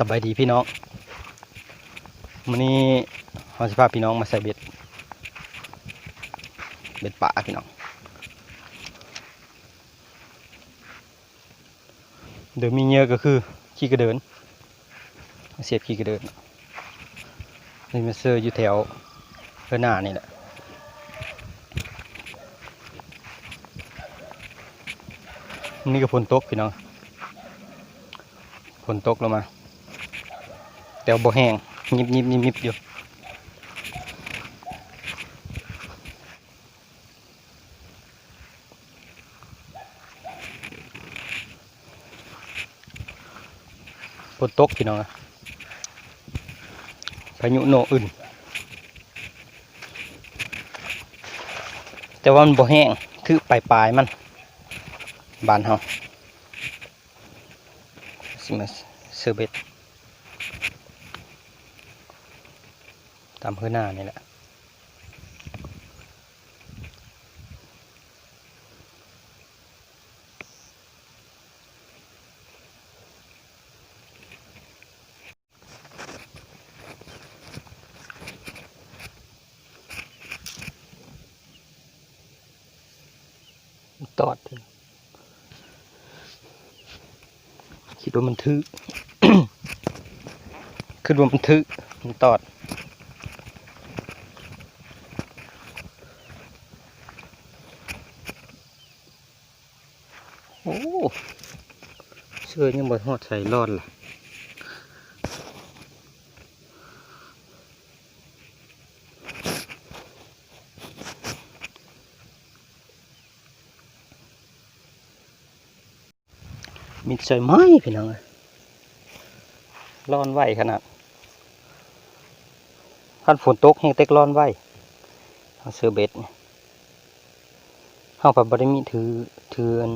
สบายดีพี่น้องวันนี้เราจะพาพี่น้องมาใส่เบ็ด เบ็ดป่าพี่น้อง เดี๋ยวมีเยอะก็คือขี้กระเดิน เสียบขี้กระเดินนี่มันเซอร์อยู่แถวเพื่อหน้านี่แหละนี่ก็ฝนตกพี่น้องฝนตกลงมา แต่บ่แห้งยิบยิบยิบยิบอยู่ฝนตกพี่น้องพายุโนอื่น แต่ว่ามันบ่แห้งคือปลายปลายมันบานเฮาสิมาเซอร์เบ็ดามพื้นหน้านี่แหละตอด คิดว่ามันทึคิดว่ามันทึมันตอด โอ้ เสื้อยังบ่ฮอดใส่รอดล่ะมีใส่ไม้พี่น้องเอ้ร้อนไหวขนาดพันฝนตกแห้งเต็กร้อนไหวเสือเบ็ดเฮาแบบบ่ได้มีถือถืออัน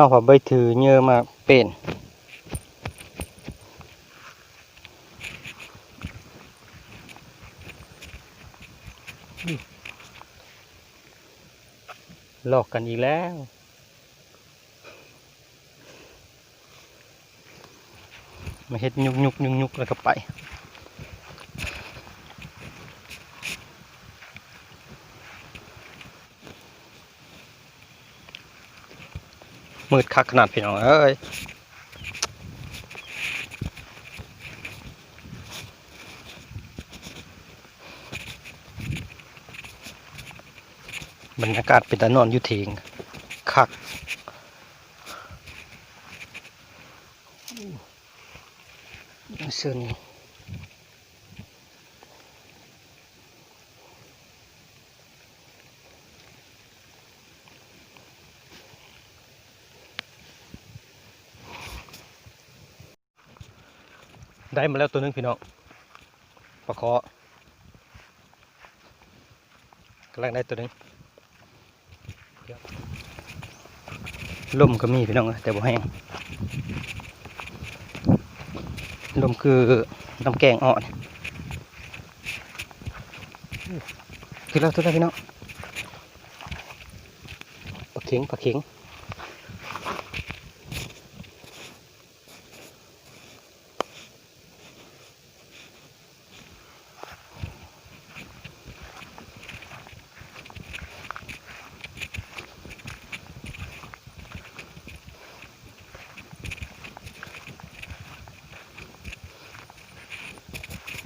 เฮาก็ไปถือเยอะมาเป็นหลอกกันอีกแล้วมาเฮ็ดยุกยุกยุกยุกแล้วก็ไป มืดคักขนาดพี่น้องเอ้ยบรรยากาศเป็นตานอนอยู่เถียงคักเสื้อนี่ ได้มาแล้วตัวหนึงพี่น้องปลาคาะกำลังได้ตัวหนึงลมก็มีพี่น้องเอ้ยแต่บ่แห้งลมคือน้ำแกงอ่อนคือแล้วตัวแล้วพี่น้องปลาเข็งปลาเข็ง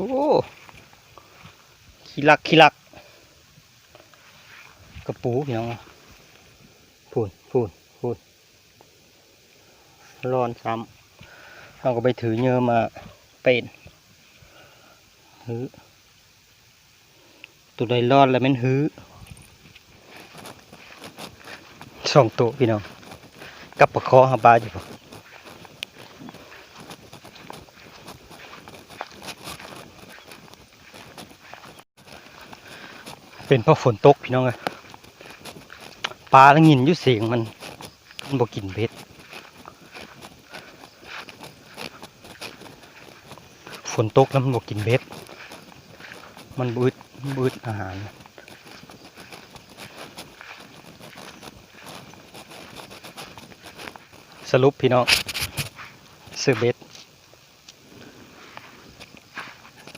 อ้ขี้ลักขี้ลัก กระปูพี่น้องพูนพูนพูนร้อนซ้ำเราก็ไปถือเยอะมาเป็นหือตัวใดรอดแล้วแมันหือสองตัวพี่น้องกับปลาคอหาปลาอยู่ปะ เป็นเพราะฝนตกพี่น้องอะปลาแล้วงินยู่เสียงมันมันบ่กินเบ็ดฝนตกแล้วมันบ่กินเบ็ด มันบืดบืดอาหารสรุปพี่น้องซื้อเบ็ด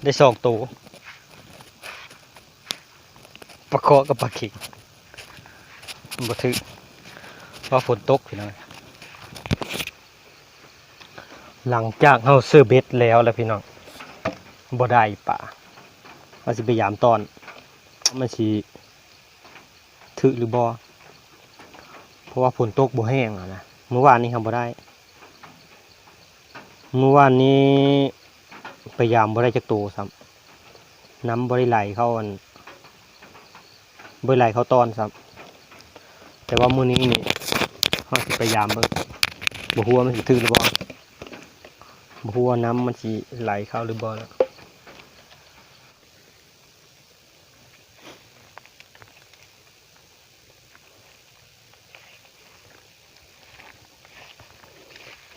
ได้สองตัวปลา เคาะกับปลาเข็งบ่ถึกเพราะฝนตกพี่น้องหลังจากเฮาซื้อเบ็ดแล้วแล้วพี่น้องบ่ได้ป่าว่าสิพยายามตอนมันสิถึกหรือบ่เพราะว่าฝนตกบ่แห้งอะนะเมื่อวานนี้ทำบ่ได้ เมื่อวานนี้พยายามบ่ได้จักตัวซ้ำน้ำบ่ได้ไหลเข้าอัน บ่ได้ไหลเข้าตอนซ้ำแต่ว่ามื้อนี้นี่เฮาสิพยายามเบิ่งบ่ฮู้ว่ามันสิถึกหรือบ่บ่ฮู้ว่าน้ำมันสิไหลเข้าหรือบ่แล้ว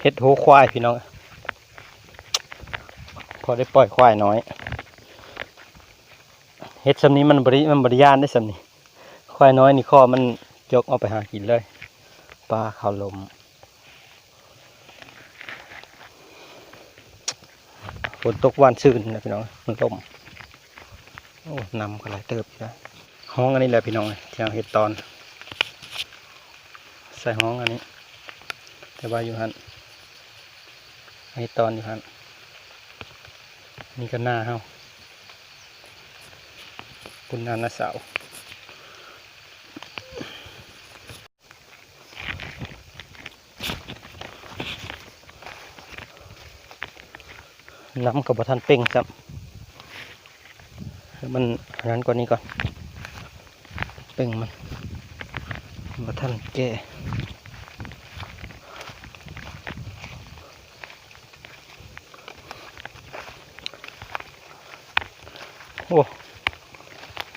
เฮ็ดโหควายพี่น้อง พอได้ปล่อยควายน้อย เฮ็ดสำนี้มันบริมันบริยานได้สำนี้ ควายน้อยนี่ข้อมันยกเอาไปหากินเลยปลาเขาวลมฝนตกวันซื่นนะพี่น้องมันลมโอ้นำก็หลายเติบนะห้องอันนี้แหละพี่น้องที่เราเฮ็ดตอน ใส่ห้องอันนี้ แต่ว่าอยู่หันเฮ็ดตอนอยู่หันนี่ก็หน้าเฮาคุณนานาสาว น้ำกับบทันเป่งครับมันนั้นกว่านี้ก่อน เป่งมันบทันแก่โอ้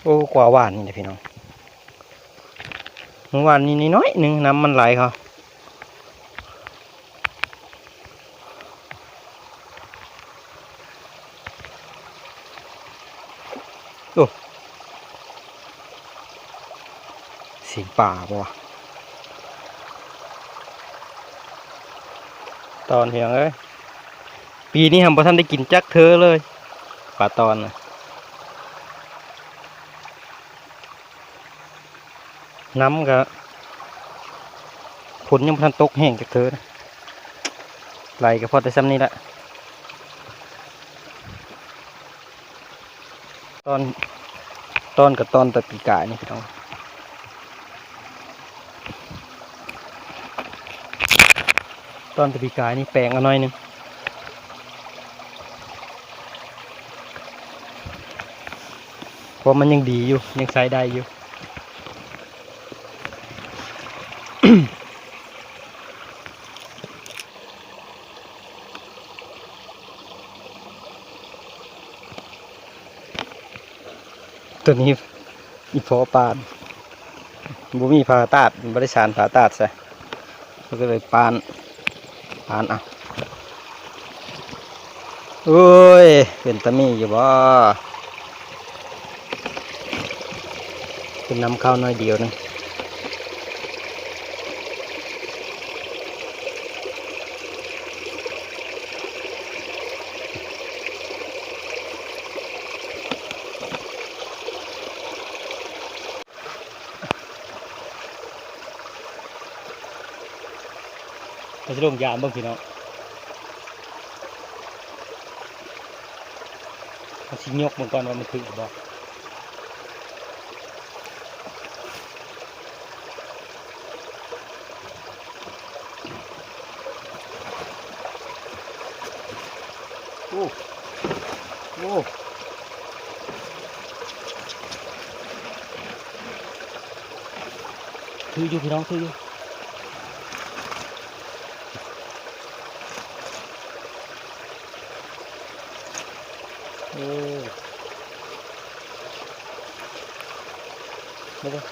โอ้กว่าหวานนี่นะพี่น้องเมื่อวานนี้นิดน้อยหนึ่งน้ำมันไหลเขา เสียงป่าปะวะตอนเพียงเอ้ยปีนี้ทำพอท่านได้กินจักเธอเลยป่าตอนนะน้ำก็ฝนยังบ่ทันตกแห้งจากเธอนะไหลก็พอแต่ซ้ำนี้แหละตอนตอนกับตอนตะปีกายนี่พี่น้อง ตอนตะปีกายนี่แปลงเอาหน่อยหนึงเพราะมันยังดีอยู่ ยังใช้ได้อยู่ตัวนี้อีพอปานบุมีผ่าตัดบริสารผ่าตัดใช่ก็เลยปาน ปานอะเอ้ย เป็นตะมีอยู่บ่เป็นน้ำข้าวน้อยเดียวนึง เราจะลงยามเบ้างพี่น้องมันสิยกมันก่อนว่ามันถึงหรือบ่โอ้โอ้ถืออยู่พี่น้องถืออยู่ โอ้ ไม่ได้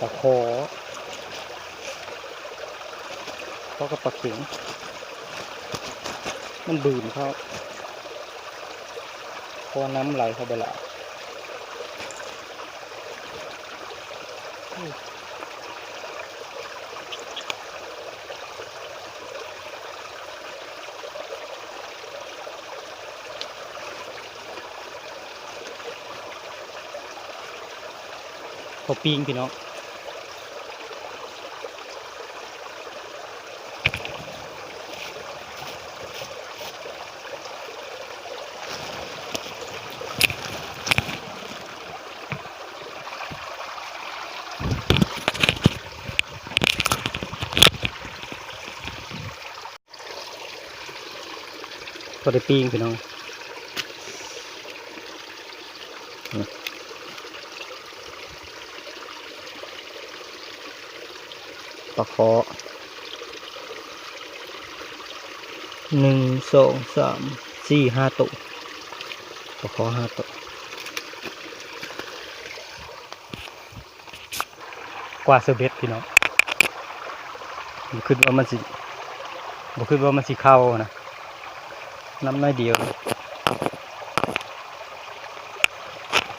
ปลาคอเขากับปลาเข็งมันบืนเขาเพราะน้ำไหลเข้าไปแล้วะพอปิ้งพี่น้องพอได้ปิ้งพี่น้อง ปลาเคาะหนึ่งสองสามสี่ห้าตัวปลาเคาะห้าตัวกว่าเซเบสพี่น้องบ่คิดว่ามันสิบ่คิดว่ามันสิเข้านะน้ำน้อยเดียว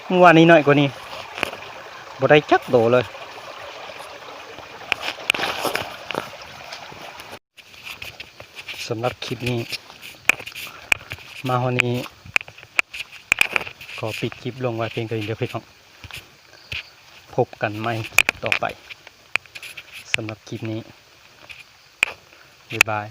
เมื่อวานนี้น้อยกว่านี้บ่ได้จักโดเลย สำหรับคลิปนี้ มาวันนี้ขอปิดคลิปลงไว้เพียงเท่านี้เดี๋ยวพี่น้องพบกันใหม่คลิปต่อไปสำหรับคลิปนี้บ๊ายบาย